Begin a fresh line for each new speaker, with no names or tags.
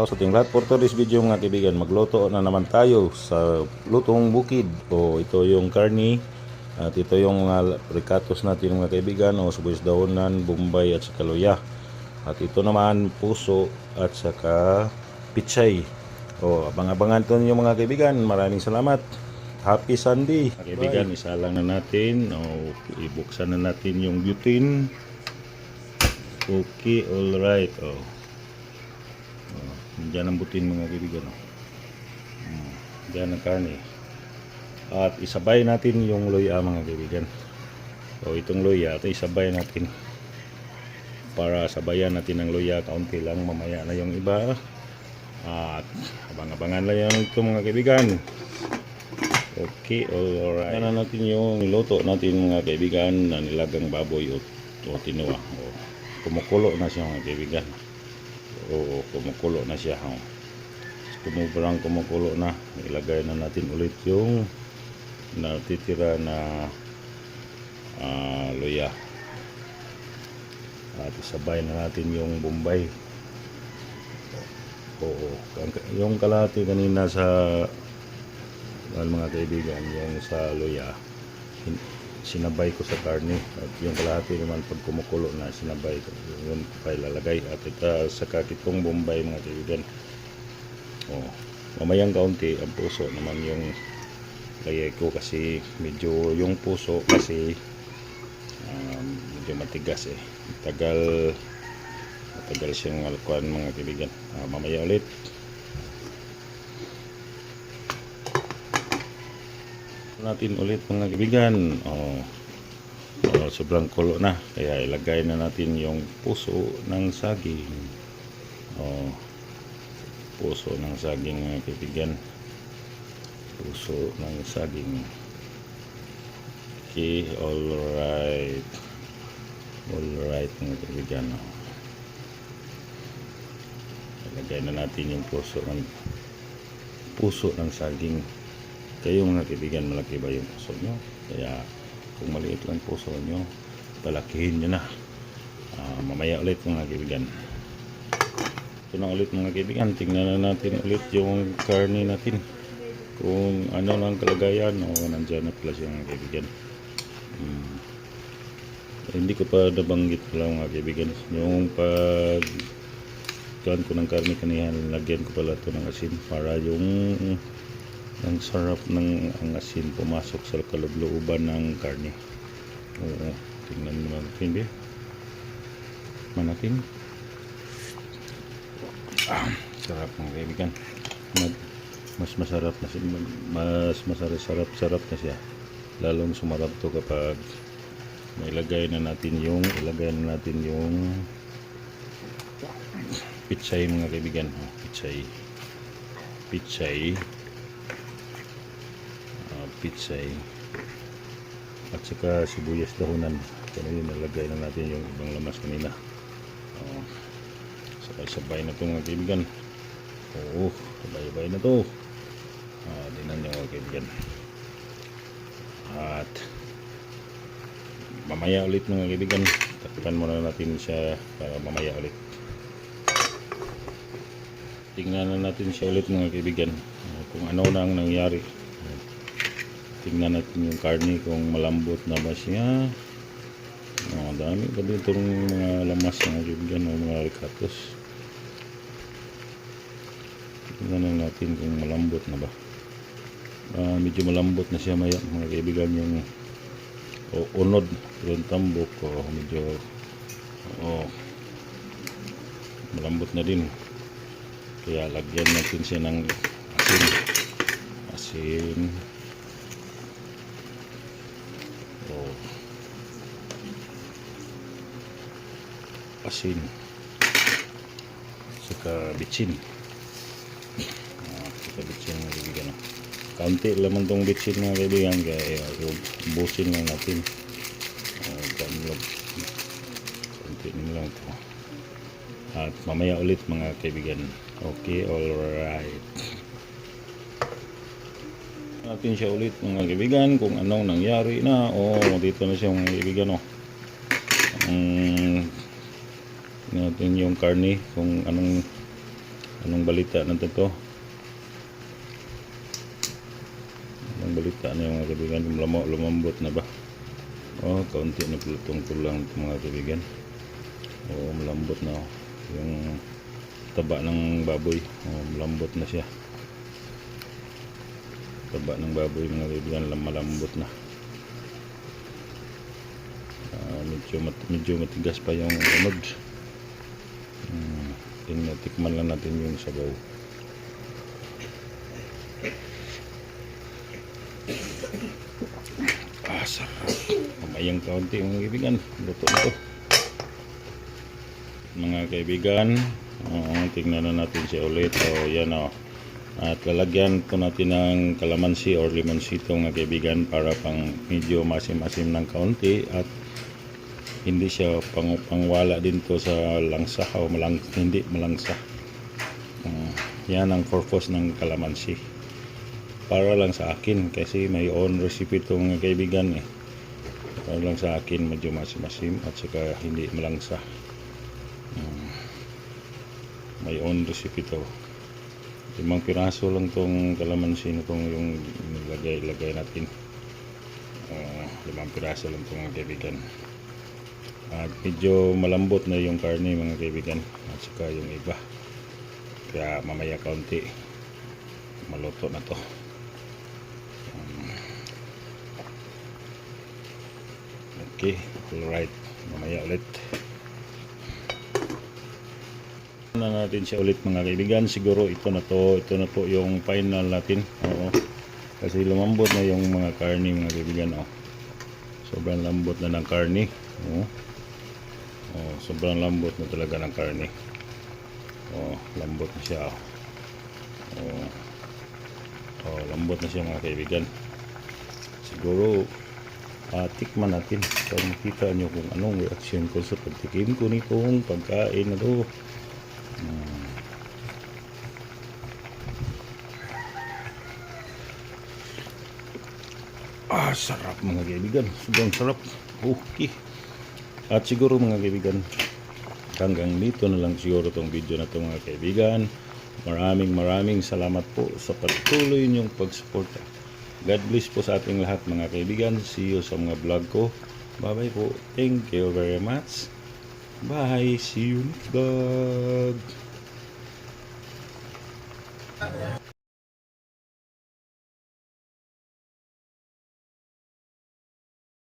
araw sa ating lahat. For today's video mga kaibigan, magluto na naman tayo sa lutong bukid. O ito yung karni at ito yung mga ricatos natin mga kaibigan o subis daonan, bombay at saka luya. At ito naman puso at saka pichay. O abang-abangan to ninyo mga kaibigan. Maraming salamat. Happy Sunday. Mga kaibigan, isa lang na natin o ibuksan na natin yung butane. Okay, all right. Oh. Diyan ang butin mga kaibigan. Oh. Mm, Diyan ang karne. At isabay natin yung luya mga kaibigan. So itong luya, ito isabay natin. Para sabayan natin ang luya, kaunti lang mamaya na yung iba. At abang-abangan lang yan ito mga kaibigan. Okay, alright. Na natin yung niluto natin mga kaibigan na nilagang baboy o, o tinoa. O, kumukulo na siya mga kaibigan. O kumukulo na siya. O. Kumubrang kumukulo na. Ilagay na natin ulit yung natitira na ah, luya. At isabay na natin yung bombay. Oo. Yung kalahati kanina sa mga kaibigan, yung sa luya, sinabay ko sa karne. At yung kalahati naman pag kumukulo na, sinabay ko. Yun pa ilalagay. At ito sa kakitong bombay mga kaibigan. Oh, mamayang kaunti ang puso naman yung lagay ko kasi medyo yung puso kasi um, medyo matigas eh. Tagal matagal siyang alkuan mga kaibigan. Ah, mamaya ulit. Natin ulit mga kaibigan. Oh, oh, sobrang kulo na. Kaya ilagay na natin yung puso ng saging. Oh, puso ng saging mga kaibigan. Puso ng saging. Okay, alright. Alright mga kaibigan. Oh. Ilagay na natin yung puso ng puso ng saging kayo mga kaibigan malaki ba yung puso nyo? Kaya kung maliit lang puso nyo palakihin nyo na. Ah, mamaya ulit mga kaibigan ito na ulit mga kaibigan tingnan na natin ulit yung karne natin. Kung ano lang kalagayan o nandyan na pala siya mga kaibigan Hmm. hindi ko pa nabanggit pala mga kaibigan yung pag kuhan ko ng karne kanihan lagyan ko pala ito ng asin para yung ang sarap ng ang asin pumasok sa kalooban ng karne. Oo, tingnan mo natin, di? Manatin. Ah, sarap mga kaibigan. Mag, mas masarap na siya, mas masarap sarap sarap na siya. Lalong sumarap to kapag mailagay na natin yung ilagay na natin yung pichay mga kaibigan. Oh, Pichay. Pitsay at saka sibuyas dahunan kanina nalagay na natin yung ibang lamas kanina. Uh, sabay sabay na ito mga kaibigan. Oo sabay sabay na to uh, dinan nyo mga kaibigan. At mamaya ulit mga kaibigan. Takpan muna natin siya para mamaya ulit. Tingnan na natin siya ulit mga kaibigan kung ano na ang nangyari tingnan natin yung karne kung malambot na ba siya. Oh, dami pa din. Itong mga lamas mga kaibigan o mga ricatos tingnan na natin kung malambot na ba. Ah, medyo malambot na siya maya mga kaibigan yung o, unod yung tambok o medyo o, malambot na din. Kaya lagyan natin siya ng asin. Asin Oh. Asin. Saka bitsin. Ah, saka bitsin mga kaibigan. Kaunti lamang tong bitsin mga kaibigan. Kaya uh, busin lang natin. Uh, lang. Kaunti na lang to. At mamaya ulit mga kaibigan. Okay, alright natin siya ulit mga kaibigan kung anong nangyari na o dito na siya mga kaibigan o um, natin yung karne kung anong Anong balita na to? Anong balita na yung mga kaibigan? Lumamo, lumambot na ba? Oh, kaunti na plutong kulang mga kaibigan. Oh, malambot na oh. Yung taba ng baboy. Oh, malambot na siya. Taba ng baboy mga kaibigan, lam- malambot na. Ah, medyo, mat medyo matigas pa yung unod. Hmm, tingnan, tikman lang natin yung sabaw. Ah, sarap. Mamayang kaunti mga kaibigan. Luto na to. Mga kaibigan, oo, tingnan na natin siya ulit. O, yan o. At lalagyan po natin ng kalamansi or limonsito mga kaibigan para pang medyo masim-masim ng kaunti at hindi siya pang pangwala din to sa langsa o malang, hindi malangsa. Ah, yan ang purpose ng kalamansi. Para lang sa akin kasi may own recipe to mga kaibigan eh. Para lang sa akin medyo masim-masim at saka hindi malangsa. Ah, may own recipe to. Limang piraso lang tong kalamansi na yung nilagay-lagay natin. Ah, limang piraso lang tong mga kaibigan. At medyo malambot na yung karne mga kaibigan at saka yung iba. Kaya mamaya kaunti maluto na to. Um, Okay, alright. Mamaya ulit. na natin siya ulit mga kaibigan. Siguro ito na to, ito na po yung final natin. Oo. Kasi lumambot na yung mga karne mga kaibigan. Oh. Sobrang lambot na ng karne. Oo. Oh, sobrang lambot na talaga ng karne. Oh, lambot na siya. Oh. Oh, lambot na siya mga kaibigan. Siguro ah, tikman natin para makita nyo kung anong reaction ko sa pagtikim ko nitong pagkain na to. Hmm. Ah, sarap mga kaibigan. Sobrang sarap. Okay. At siguro mga kaibigan, hanggang dito na lang siguro tong video na to mga kaibigan. Maraming maraming salamat po sa patuloy niyong pagsuporta. God bless po sa ating lahat mga kaibigan. See you sa mga vlog ko. Bye bye po. Thank you very much. Bye. See you next vlog.